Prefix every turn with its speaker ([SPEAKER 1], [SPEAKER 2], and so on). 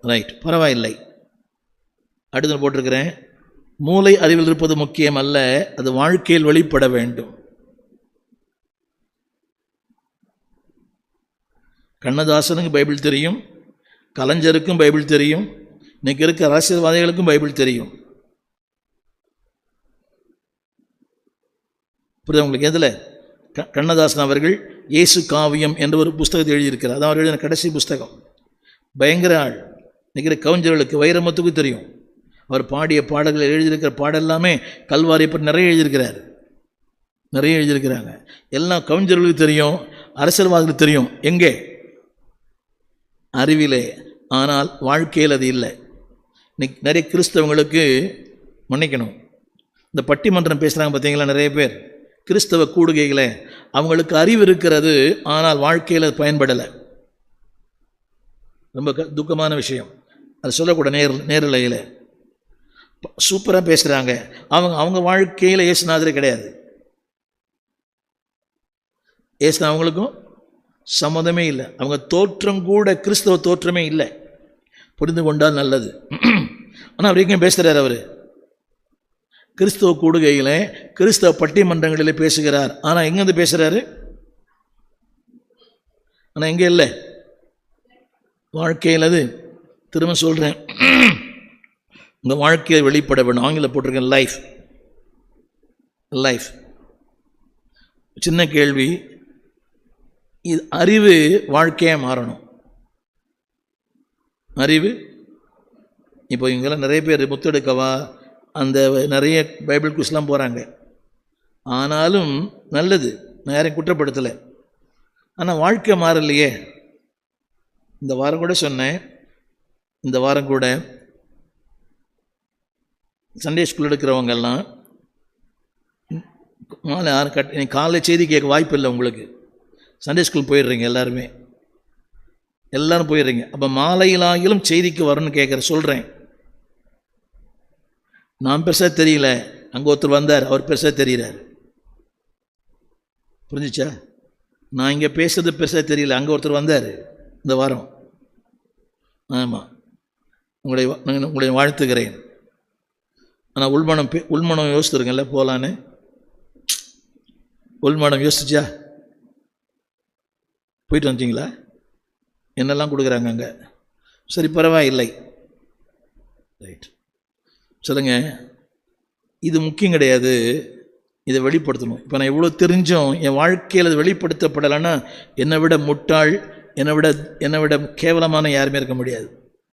[SPEAKER 1] Right பரவாயில்லை. அடுத்து போட்டிருக்கிறேன். மூளை அறிவில் இருப்பது முக்கியம் அல்ல அது வாழ்க்கையில் வெளிப்பட வேண்டும். கண்ணதாசனுக்கு பைபிள் தெரியும் கலைஞருக்கும் பைபிள் தெரியும் இன்னைக்கு இருக்க அரசியல்வாதிகளுக்கும் பைபிள் தெரியும். புரியுது உங்களுக்கு எதில்? க கண்ணதாசன் அவர்கள் இயேசு காவியம் என்ற ஒரு புஸ்தகத்தை எழுதியிருக்கிறார். அதான் அவர் எழுதின கடைசி புஸ்தகம். பயங்கர ஆள். நிற்கிற கவிஞர்களுக்கு வைரமத்துக்கும் தெரியும் அவர் பாடிய பாடல்கள் எழுதியிருக்கிற பாடல் எல்லாமே கல்வாரி பற்றி நிறைய எழுதியிருக்கிறார். நிறைய எழுதியிருக்கிறாங்க. எல்லாம் கவிஞர்களுக்கு தெரியும் அரசியல்வாதிகளுக்கு தெரியும். எங்கே? அறிவிலே. ஆனால் வாழ்க்கையில் அது இல்லை. இன்னைக்கு நிறைய கிறிஸ்தவங்களுக்கு மன்னிக்கணும். இந்த பட்டிமன்றம் பேசுகிறாங்க பார்த்தீங்களா நிறைய பேர்? கிறிஸ்தவ கூடுகைகளை. அவங்களுக்கு அறிவு இருக்கிறது ஆனால் வாழ்க்கையில் அது பயன்படலை. ரொம்ப க துக்கமான விஷயம். அது சொல்லக்கூட நேர் நேரலையில் சூப்பராக பேசுகிறாங்க அவங்க அவங்க வாழ்க்கையில் இயேசுநாதரே கிடையாது. ஏசு அவங்களுக்கும் சம்மதமே இல்லை. அவங்க தோற்றம் கூட கிறிஸ்தவ தோற்றமே இல்லை. புரிந்து கொண்டால் நல்லது. ஆனால் அவர் எங்கேயும் பேசுகிறார் அவர். கிறிஸ்தவ கூடுகையில் கிறிஸ்தவ பட்டிமன்றங்களில் பேசுகிறார். ஆனால் எங்கேருந்து பேசுகிறாரு ஆனால் எங்கே இல்லை. வாழ்க்கையில் அது திரும்ப சொல்கிறேன் உங்கள் வாழ்க்கையை வெளிப்பட வேணும். ஆங்கில போட்டிருக்கேன் லைஃப் லைஃப் சின்ன கேள்வி. இது அறிவு வாழ்க்கையாக மாறணும்? அறிவு? இப்போ இங்கெல்லாம் நிறைய பேர் முத்தெடுக்கவா? அந்த நிறைய பைபிள் குஸ்லாம் போகிறாங்க ஆனாலும் நல்லது. நான் யாரையும் குற்றப்படுத்தலை. ஆனால் வாழ்க்கை மாறலையே. இந்த வாரம் கூட சொன்னேன். இந்த வாரம் கூட சண்டே ஸ்கூல் எடுக்கிறவங்கெல்லாம் மாலை ஆறு கட் காலை செய்தி கேட்க வாய்ப்பு இல்லை உங்களுக்கு. சண்டே ஸ்கூல் போயிடுறீங்க எல்லாருமே. எல்லாரும் போயிடுறீங்க. அப்போ மாலையிலாகிலும் செய்திக்கு வரணும்னு கேட்குற சொல்கிறேன் நான் பெருசாக தெரியல. அங்கே ஒருத்தர் வந்தார் அவர் பெருசாக தெரிகிறார் புரிஞ்சிச்சா? நான் இங்கே பேசுறது பெருசாக தெரியல. அங்கே ஒருத்தர் வந்தார் இந்த வாரம். ஆமாம் உங்களை வா- நான் உங்களை வாழ்த்துகிறேன். ஆனால் உள்மனம் பே- உள்மனம் யோசித்துருங்கல்ல போகலான்னு உள்மனம் யோசிச்சா போயிட்டு வந்துச்சிங்களா என்னெல்லாம் கொடுக்குறாங்க அங்கே? சரி பரவாயில்லை. ரைட் சொல்லுங்க. இது முக்கியம் கிடையாது. இதை வெளிப்படுத்தணும். இப்போ நான் இவ்வளோ தெரிஞ்சும் என் வாழ்க்கையில் அது வெளிப்படுத்தப்படலைன்னா என்னை விட முட்டாள் என்னை விட என்னை விட கேவலமான யாருமே இருக்க முடியாது.